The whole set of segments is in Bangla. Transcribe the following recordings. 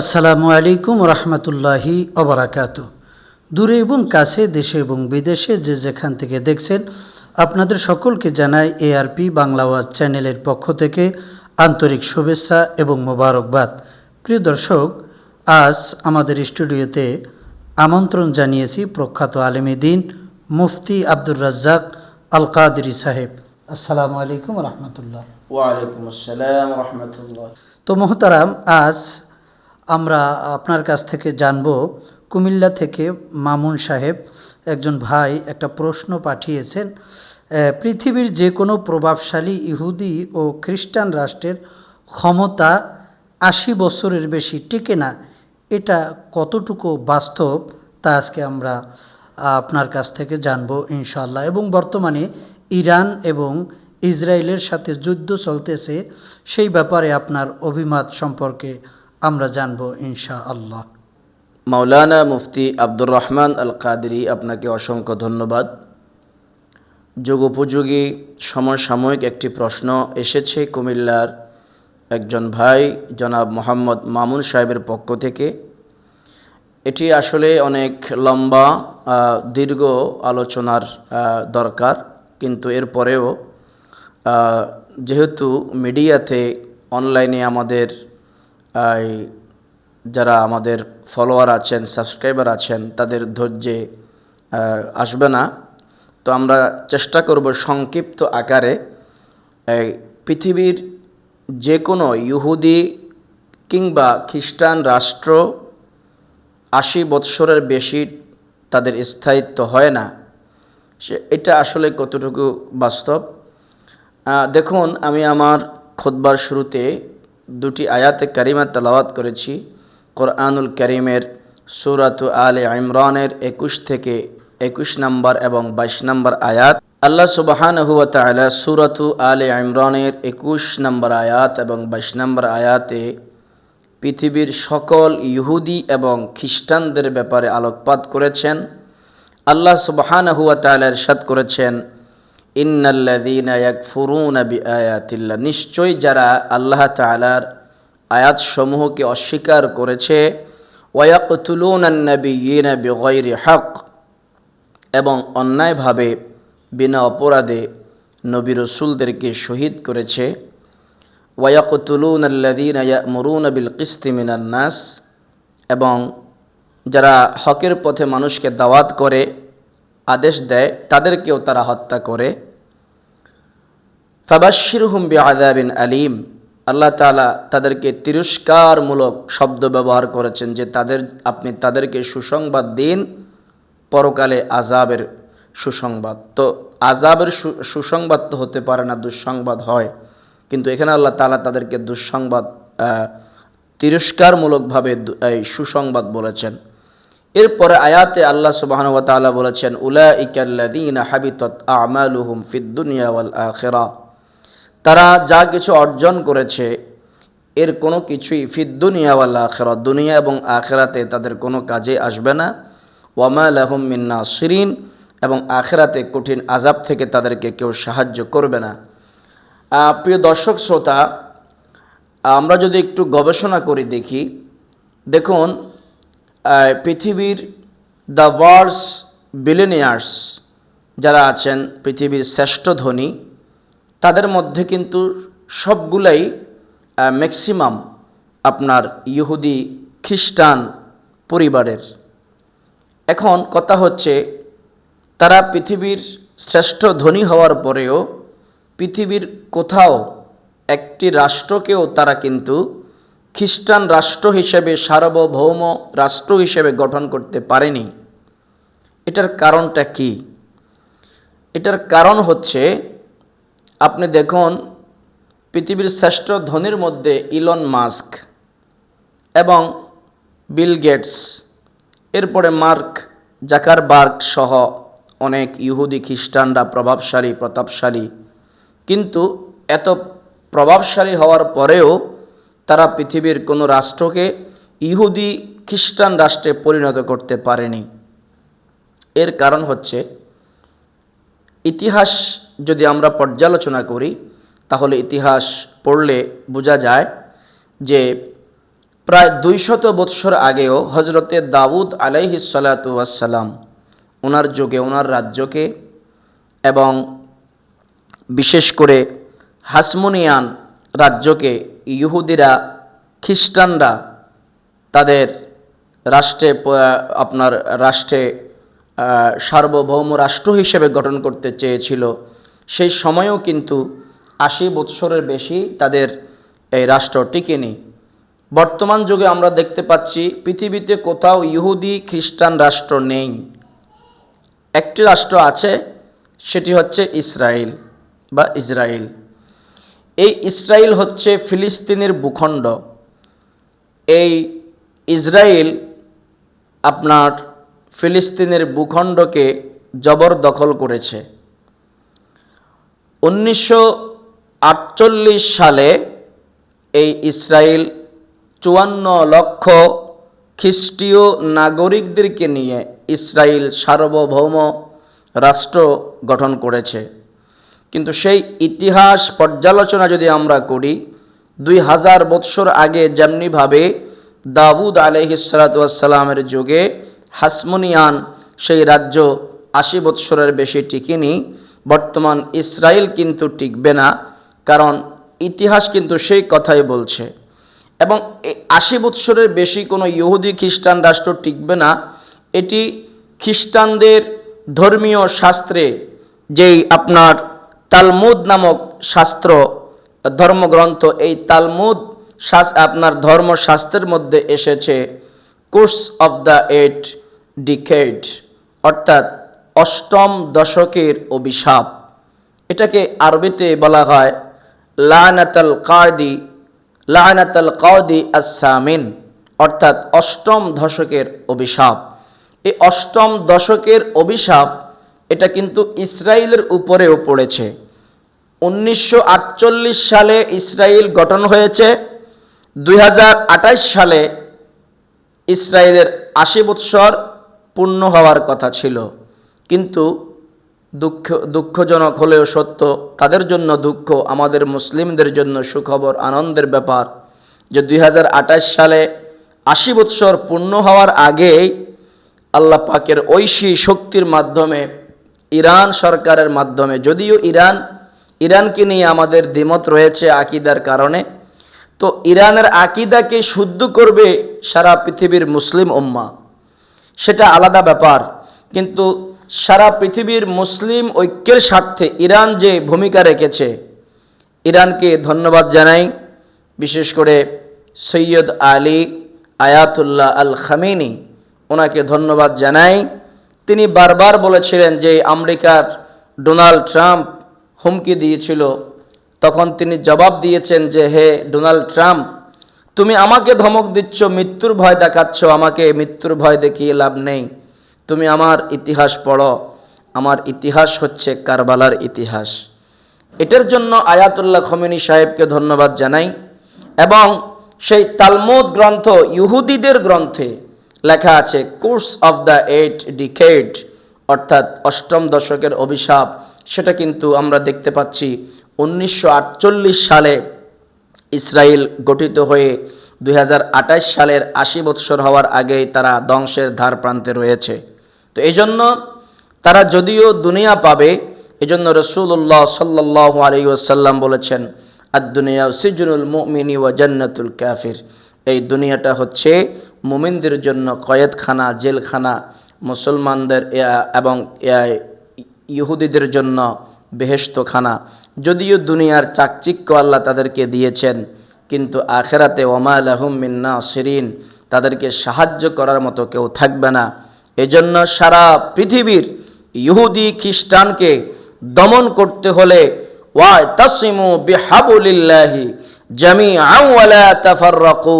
আসসালামু আলাইকুম রহমতুল্লাহি অবরাকাত। দূরে এবং কাছে দেশে এবং বিদেশে যে যেখান থেকে দেখছেন আপনাদের সকলকে জানাই এআরপি বাংলা ওয়াজ চ্যানেলের পক্ষ থেকে আন্তরিক শুভেচ্ছা এবং মোবারকবাদ। প্রিয় দর্শক আজ আমাদের স্টুডিওতে আমন্ত্রণ জানিয়েছি প্রখ্যাত আলেমী দিন মুফতি আব্দুর রাজ্জাক আল কাদরি সাহেব। আসসালামু আলাইকুম রহমতুল্লাহ। ওয়ালাইকুম আসসালাম রহমতুল্লাহ। তো মোহতারাম আজ আমরা আপনার কাছ থেকে জানব, কুমিল্লা থেকে মামুন সাহেব একজন ভাই একটা প্রশ্ন পাঠিয়েছেন পৃথিবীর যে কোনো প্রভাবশালী ইহুদি ও খ্রিস্টান রাষ্ট্রের ক্ষমতা আশি বছরের বেশি টিকে না, এটা কতটুকু বাস্তব তা আজকে আমরা আপনার কাছ থেকে জানব ইনশাল্লাহ এবং বর্তমানে ইরান এবং ইসরায়েলের সাথে যুদ্ধ চলতেছে, সেই ব্যাপারে আপনার অভিমত সম্পর্কে আমরা জানব ইনশা আল্লাহ মাওলানা মুফতি আব্দুর রহমান আল কাদরি আপনাকে অসংখ্য ধন্যবাদ। যুগোপযোগী সমসাময়িক একটি প্রশ্ন এসেছে কুমিল্লার একজন ভাই, জনাব মোহাম্মদ মামুন সাহেবের পক্ষ থেকে। এটি আসলে অনেক লম্বা দীর্ঘ আলোচনার দরকার, কিন্তু এরপরেও যেহেতু মিডিয়াতে অনলাইনে আমাদের যারা আমাদের ফলোয়ার আছেন সাবস্ক্রাইবার আছেন, তাদের ধৈর্যে আসবে না। তো আমরা চেষ্টা করব সংক্ষিপ্ত আকারে পৃথিবীর যে কোনো ইহুদি কিংবা খ্রিস্টান রাষ্ট্র আশি বৎসরের বেশি তাদের স্থায়িত্ব হয় না। সে, এটা আসলে কতটুকু বাস্তব? দেখুন, আমি আমার খোদবার শুরুতে দুটি আয়াতে কারিমা তেলাওয়াত করেছি। কোরআনুল করিমের সুরাত আলে ইমরানের একুশ থেকে একুশ নম্বর এবং বাইশ নম্বর আয়াত। আল্লাহ সুবাহান হুয়া তালা সুরাতু আলে ইমরানের একুশ নম্বর আয়াত এবং বাইশ নম্বর আয়াতে পৃথিবীর সকল ইহুদি এবং খ্রিস্টানদের ব্যাপারে আলোকপাত করেছেন। আল্লাহ সুবহান হুয়া তাআলা ইরশাদ করেছেন ইন্নাল্লাযীনা ইয়াকফুরুনা বিআয়াতিল্লাহ। নিশ্চয় যারা আল্লাহ তাআলার আয়াতসমূহকে অস্বীকার করেছে বিগাইরি হক, এবং অন্যায়ভাবে বিনা অপরাধে নবী রসুলদেরকে শহীদ করেছে, ওয়ায়াকতুলুন আল্লাদিন ইয়ামুরুন বিল কিস্তি মিনান নাস এবং যারা হকের পথে মানুষকে দাওয়াত করে আদেশ দেয়, তাদেরকেও তারা হত্যা করে। ফাবাশির হুম বি আদাবিন আলিম। আল্লাহ তালা তাদেরকে তিরস্কারমূলক শব্দ ব্যবহার করেছেন যে তাদের, আপনি তাদেরকে সুসংবাদ দিন, পরকালে আজাবের সুসংবাদ। তো আজাবের সুসংবাদ তো হতে পারে না, দুঃসংবাদ হয়। কিন্তু এখানে আল্লাহ তালা তাদেরকে দুঃসংবাদ তিরস্কারমূলকভাবে এই সুসংবাদ বলেছেন। এরপরে আয়াতে আল্লাহ সুবাহন ওয়া তাআলা বলেছেন উলা ইকাল্লাদিন হাবিতত আমালুহুম ফিদ দুনিয়া ওয়াল আখিরা তারা যা কিছু অর্জন করেছে, এর কোনো কিছুই ফিদ দুনিয়া ওয়াল আখিরা, দুনিয়া এবং আখেরাতে তাদের কোনো কাজে আসবে না। ওয়ামা লাহুম মিন্না সিরিন এবং আখেরাতে কঠিন আজাব থেকে তাদেরকে কেউ সাহায্য করবে না। প্রিয় দর্শক শ্রোতা, আমরা যদি একটু গবেষণা করি দেখি, দেখুন পৃথিবীর দ্য ওয়ার্ল্ডস বিলিনিয়ার্স যারা আছেন, পৃথিবীর শ্রেষ্ঠ ধনী, তাদের মধ্যে কিন্তু সবগুলাই ম্যাক্সিমাম আপনার ইহুদি, খ্রিস্টান পরিবারের। এখন কথা হচ্ছে, তারা পৃথিবীর শ্রেষ্ঠ ধনী হওয়ার পরেও পৃথিবীর কোথাও একটি রাষ্ট্রকেও তারা কিন্তু খ্রিস্টান রাষ্ট্র হিসেবে সার্বভৌম রাষ্ট্র হিসেবে গঠন করতে পারেনি। এটার কারণটা কি? এটার কারণ হচ্ছে, আপনি দেখুন, পৃথিবীর শ্রেষ্ঠ ধনীর মধ্যে ইলন মাস্ক এবং বিল গেটস, এরপরে মার্ক জাকারবার্গ সহ অনেক ইহুদি খ্রিস্টানরা প্রভাবশালী, প্রতাপশালী। কিন্তু এত প্রভাবশালী হওয়ার পরেও তারা পৃথিবীর কোনো রাষ্ট্রকে ইহুদি খ্রিস্টান রাষ্ট্রে পরিণত করতে পারেনি। এর কারণ হচ্ছে, ইতিহাস যদি আমরা পর্যালোচনা করি, তাহলে ইতিহাস পড়লে বোঝা যায় যে প্রায় দুইশত বৎসর আগেও হজরতে দাউদ আলাইহি সালাতাম ওনার যুগে, ওনার রাজ্যকে এবং বিশেষ করে হাসমুনিয়ান রাজ্যকে ইহুদিরা, খ্রিস্টানরা তাদের রাষ্ট্রে আপনার রাষ্ট্রে সার্বভৌম রাষ্ট্র হিসেবে গঠন করতে চেয়েছিল। সেই সময়েও কিন্তু আশি বৎসরের বেশি তাদের এই রাষ্ট্র টিকেনি। বর্তমান যুগে আমরা দেখতে পাচ্ছি পৃথিবীতে কোথাও ইহুদি, খ্রিস্টান রাষ্ট্র নেই। একটি রাষ্ট্র আছে, সেটি হচ্ছে ইসরায়েল বা ইসরায়েল। এই ইসরায়েল হচ্ছে ফিলিস্তিনের ভূখণ্ড। এই ইসরায়েল আপনার ফিলিস্তিনের ভূখণ্ডকে জবরদখল করেছে। উনিশশো আটচল্লিশ সালে এই ইসরায়েল চুয়ান্ন লক্ষ খ্রিস্টীয় নাগরিকদেরকে নিয়ে ইসরায়েল সার্বভৌম রাষ্ট্র গঠন করেছে। কিন্তু সেই ইতিহাস পর্যালোচনা যদি আমরা করি, দুই হাজার বৎসর আগে যেমনিভাবে দাউদ আলহিসালামের যুগে হাসমুনিয়ান সেই রাজ্য আশি বৎসরের বেশি টিকেনি, বর্তমান ইসরায়েল কিন্তু টিকবে না, কারণ ইতিহাস কিন্তু সেই কথাই বলছে। এবং আশি বৎসরের বেশি কোনো ইহুদি খ্রিস্টান রাষ্ট্র টিকবে না, এটি খ্রিস্টানদের ধর্মীয় শাস্ত্রে যেই আপনার তালমুদ নামক শাস্ত্র, ধর্মগ্রন্থ, এই তালমুদ আপনার ধর্মশাস্ত্রের মধ্যে এসেছে। Course of the eight decade, অর্থাৎ অষ্টম দশকের অভিশাপ। এটাকে আরবিতে বলা হয় লানাতাল কাদি লানাতাল কাদি আসামিন অর্থাৎ অষ্টম দশকের অভিশাপ। এই অষ্টম দশকের অভিশাপ, এটা কিন্তু ইসরায়েলের উপরেও পড়েছে। উনিশশো আটচল্লিশ সালে ইসরায়েল গঠন হয়েছে। দুই সালে ইসরায়েলের আশি বৎসর পূর্ণ হওয়ার কথা ছিল। কিন্তু দুঃখ, দুঃখজনক হলেও সত্য, তাদের জন্য দুঃখ, আমাদের মুসলিমদের জন্য সুখবর, আনন্দের ব্যাপার যে দুই হাজার আঠাশ সালে আশি বৎসর পূর্ণ হওয়ার আগেই আল্লাহ পাকের ঐশী শক্তির মাধ্যমে ইরান সরকারের মাধ্যমে, যদিও ইরান ইরানকে নিয়ে আমাদের দ্বিমত রয়েছে আকিদার কারণে। তো ইরানের আকিদাকে শুদ্ধ করবে সারা পৃথিবীর মুসলিম উম্মা। সেটা আলাদা ব্যাপার। কিন্তু সারা পৃথিবীর মুসলিম ঐক্যের স্বার্থে ইরান যে ভূমিকা রেখেছে, ইরানকে ধন্যবাদ জানাই। বিশেষ করে Sayyid Ali Ayatollah Al Khamenei, ওনাকে ধন্যবাদ জানাই। তিনি বারবার বলেছিলেন যে আমেরিকার ডোনাল্ড ট্রাম্প হুমকি দিয়েছিল। তখন তিনি জবাব দিয়েছেন যে, হে ডোনাল্ড ট্রাম্প, তুমি আমাকে ধমক দিচ্ছ, মৃত্যুর ভয় দেখাচ্ছ, আমাকে মৃত্যুর ভয় দেখিয়ে লাভ নেই। তুমি আমার ইতিহাস পড়ো, আমার ইতিহাস হচ্ছে কারবালার ইতিহাস। এটার জন্য আয়াতুল্লাহ খমিনী সাহেবকে ধন্যবাদ জানাই। এবং সেই তালমুদ গ্রন্থ, ইহুদিদের গ্রন্থে লেখা আছে, course of the eight decade অর্থাৎ অষ্টম দশকের অভিশাপ। সেটা কিন্তু আমরা দেখতে পাচ্ছি উনিশশো আটচল্লিশ সালে ইসরায়েল গঠিত হয়ে দুই সালের আশি বৎসর হওয়ার আগেই তারা ধ্বংসের ধার প্রান্তে রয়েছে। তো এই জন্য তারা যদিও দুনিয়া পাবে, এজন্য রসুল্লাহ সাল্লাহ আলী ওসাল্লাম বলেছেন আর দুনিয়া সিজনুল মুমিনী ওয়া জান্নাতুল কাফির। এই দুনিয়াটা হচ্ছে মুমিনদের জন্য কয়েদখানা, জেলখানা, মুসলমানদের এবং ইহুদিদের জন্য বেহেস্তখানা যদিও দুনিয়ার চাকচিক্য আল্লাহ তাদেরকে দিয়েছেন, কিন্তু আখেরাতে ওমা আলহুম মিন্না সিরিন তাদেরকে সাহায্য করার মতো কেউ থাকবে না। এজন্য সারা পৃথিবীর ইহুদি খ্রিস্টানকে দমন করতে হলে ওয়াই তাসিমু বিহাবুলিল্লাহি জামি আউলা তাফাররাকু।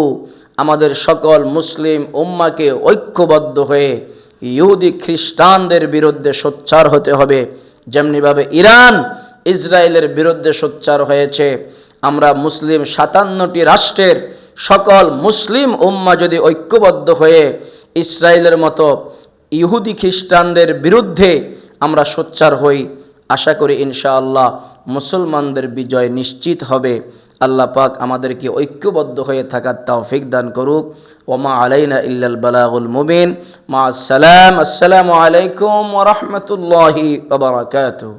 আমাদের সকল মুসলিম উম্মাকে ঐক্যবদ্ধ হয়ে ইহুদি খ্রিস্টানদের বিরুদ্ধে সোচ্চার হতে হবে। যেমনিভাবে ইরান ইসরায়েলের বিরুদ্ধে সোচ্চার হয়েছে। আমরা মুসলিম সাতান্নটি রাষ্ট্রের সকল মুসলিম উম্মা যদি ঐক্যবদ্ধ হয়ে ইসরায়েলের মতো ইহুদি খ্রিস্টানদের বিরুদ্ধে আমরা সোচ্চার হই, আশা করি ইনশাআল্লাহ মুসলমানদের বিজয় নিশ্চিত হবে। আল্লাহ পাক আমাদেরকে ঐক্যবদ্ধ হয়ে থাকার তৌফিক দান করুক। ওমা আলাইনা ইল্লাল বালাগুল মুবিন। মা আসসালাম। আসসালামু আলাইকুম ওরহমতুল্লাহি বারাকাতুহু।